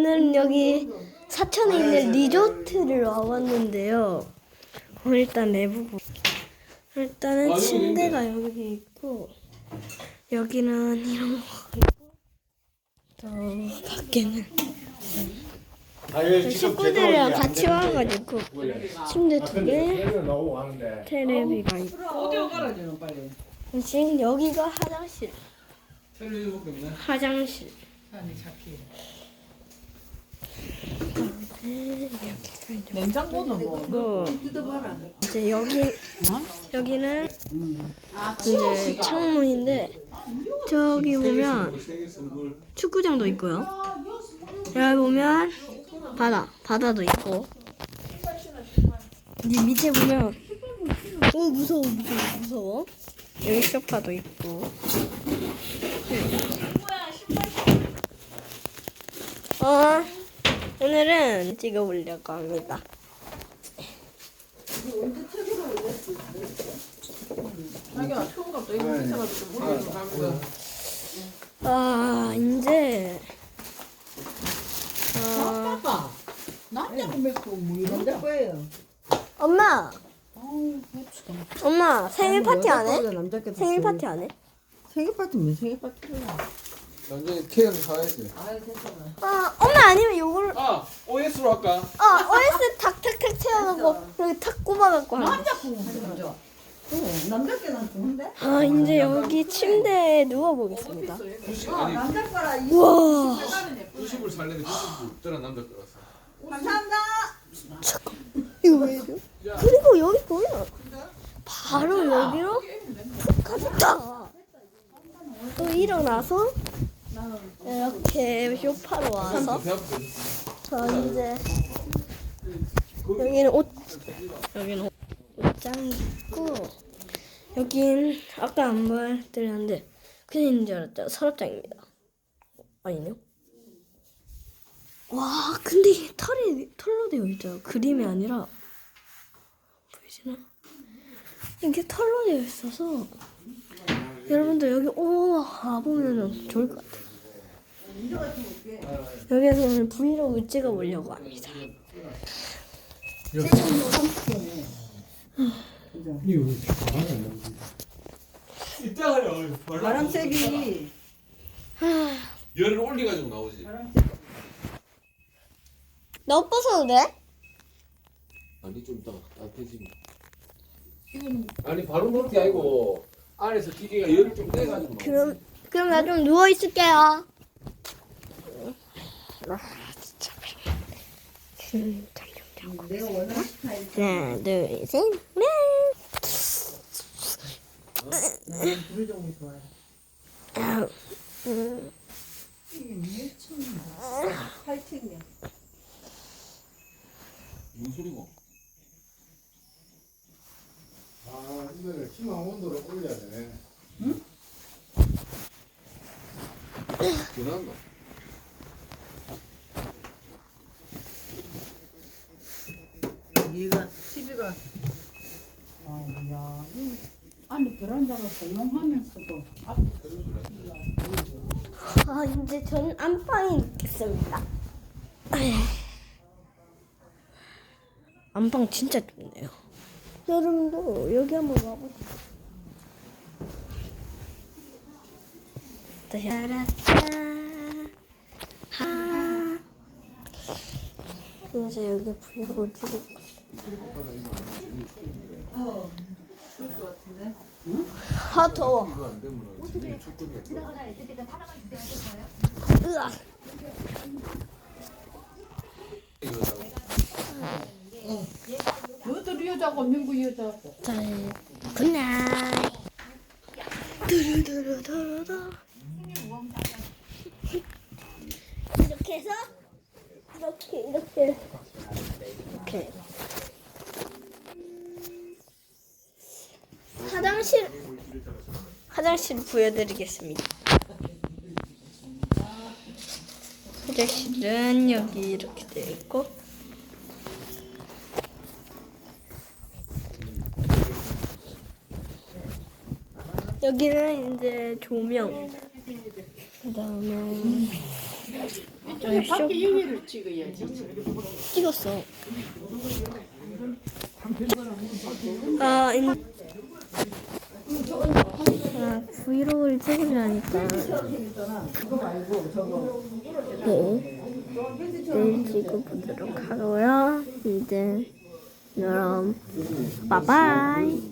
오늘은 여기 사천에 있는 리조트를 와봤는데요. 어, 일단 내부 보- 일단은 침대가 여기 있고 여기는 이런 거 있고 저 밖에는 저 식구들이랑 같이 와가지고 침대 두 개, 하는데 테레비가 있고. 지금 여기가 화장실. 화장실. 아니 착해. 네, 여기가 이제 냉장고는 뭐? 뭐. 뜯어봐라. 이제 여기 여기는 이제 창문인데 저기 보면 축구장도 있고요. 여기 보면 바다 바다도 있고. 이 밑에 보면 오 무서워 무서워 무서워. 여기 소파도 있고. 어 오늘은 찍어 보려고 합니다. 자기야 미쳐가지고 좀 올려줘. 아 이제 아뭐 이런데 거예요. 엄마 아우 참. 엄마 생일 파티 안 해? 남자께 생일 파티 안 해? 생일 파티면 생일 파티야. 완전히 케이크 사야지. 아 괜찮아. 아 엄마 OS로 할까? 아 OS 탁탁탁 채워놓고 여기 탁 꼽아갖고 하는 남자 공 먼저. 어 남자께는 좋은데? 아 이제 여기 침대에 누워보겠습니다 아니, 남자 거라 이. 우와 90을 살려면 90을 저런 남자 거라서. 감사합니다. 이거 왜 이래? 그리고 여기 보면 바로 여기로 푹 가졌다 또 일어나서 이렇게 쇼파로 와서. 저 이제 여기는 옷 여기는 옷- 옷장이 있고 여긴 아까 안 보여드렸는데 있는 줄 알았죠 서랍장입니다. 아니네요? 와 근데 이게 털이 털로 되어 있죠. 그림이 아니라. 보이시나? 이게 털로 되어 있어서 여러분들 여기 오 와보면은 좋을 것 같아요 여기에서 오늘 브이로그 찍어보려고 합니다 이따가요. 바람색이 열을 올려가지고 나오지. 나옷 벗어도 돼? 아니 좀 이따가 따뜻해지면. 아니 바로 그렇게 아니고 안에서 기계가 열을 좀 떼가지고. 나오지. 그럼 그럼 나 좀 누워 있을게요. 아 진짜. 음, 잠깐만. 내가 원하는 스타일. 하나 둘 셋. 넷. 나는 불 종이 좋아해. 아우, 음, 이게 미친. 팔팅이야. 무슨 소리고? 아, 이거를 희망 온도를 올려야 되네. 대단한다. 얘가 TV가 아야 아니 베란다가 조용하면서도 앞아 이제 저는 안방에 있겠습니다. 안방 진짜 좋네요. 여러분도 여기 한번 와보세요. 따라따 하 이제 여기 것 같은데 아 더워. 으아. 너희들 여자고 민구 여자고 자, 굿나잇. 두루두루두루두. 이렇게 해서 이렇게 이렇게 화장실 화장실 보여드리겠습니다. 화장실은 여기 이렇게 되어 있고 여기는 이제 조명. 그다음에 이쪽에 밖에 여기를 찍어야지. 찍었어. 아, 인... 아, 브이로그를 찍으려니까. 네. 내일 찍어보도록 하고요. 이제, 그럼, 빠바이.